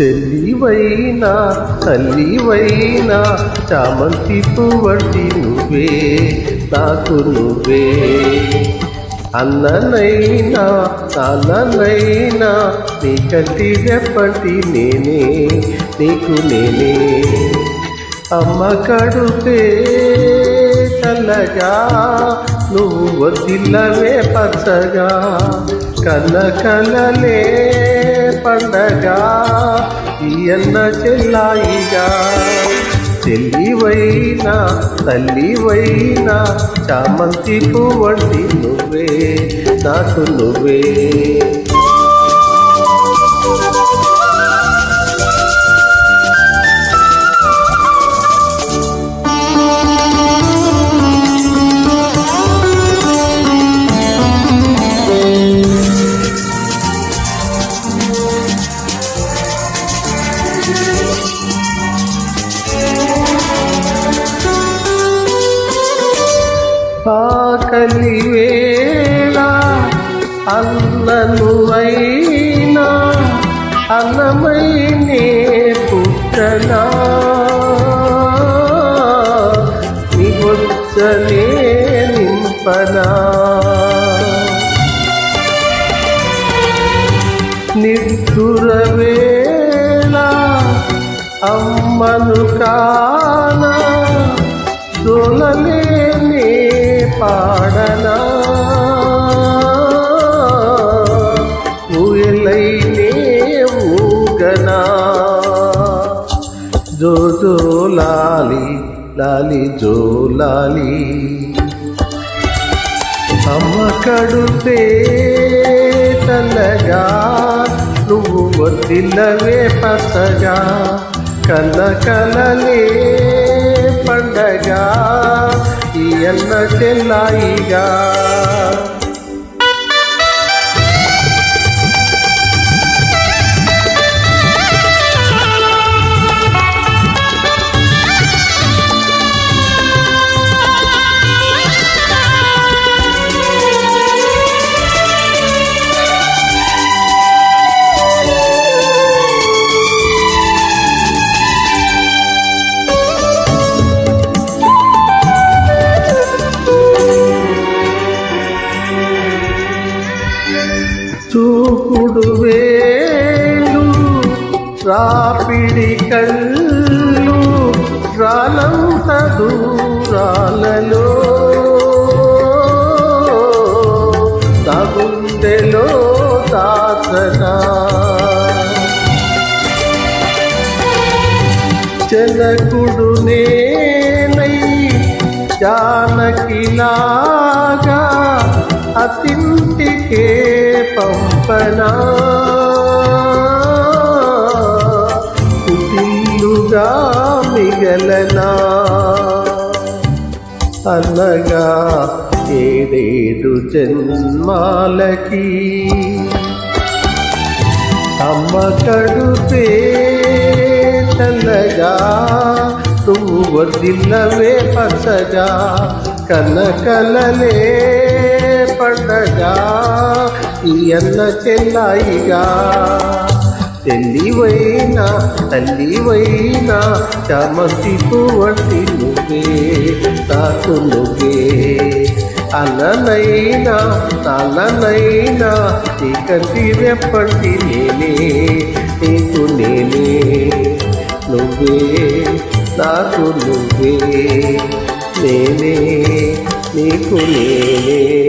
చెల్లివైనా తల్లివైనా చామంతి పువ్వంటి నువ్వే నాకు నువ్వే. అన్ననైనా నాన్ననైనా నీ కంటి రెప్పటి నేనే నీకు నేనే. అమ్మ కడుపే చల్లగా నువ్వు వదిల్లవే పచ్చగా కన్న కలలే పండగా ఈ చెల్లాయిగా. చెల్లివైనా తల్లివైనా చామంతి పువ్వంటి నువ్వే నాకు నువ్వే. ఆకలి వేళ అన్నను అయినా అన్నమైనే పుట్టనా? నివచ్చనే నింపనా? నిద్దుర వేళ అమ్మను కా పాడనా? ఊయలైనే ఊగనా? జో జో లాలి లాలి జో లాలి. అమ్మ కడుపే తల్లగా నువ్వు వదిల్లవే పసగా కన్న కలలే పండగా. ఈ అన్న చెల్లాయిగా రాపిడి కళ్ళు రాలంత దూరాలలో. తగుండెలో దాసనా జనకుడు నేనై జానకిలాగా అతింటికే పంపనా. మిగలనా అనగా ఏడేడు జన్మాలకి అమ్మ కడుపే చల్లగా నువ్వు వదిల్లవే పచ్చగా కనకలలే పండగా ఈ అన్న చెల్లాయిగా. చెల్లివైనా తల్లివైనా చామంతి పువ్వంటి నువ్వే తాకు నువ్వే. అన్ననైనా తలనైనా చీకటి రెప్పటి నేనే నీకు నేనే. నువ్వే నాకు నువ్వే. నేనే నీకు నేనే.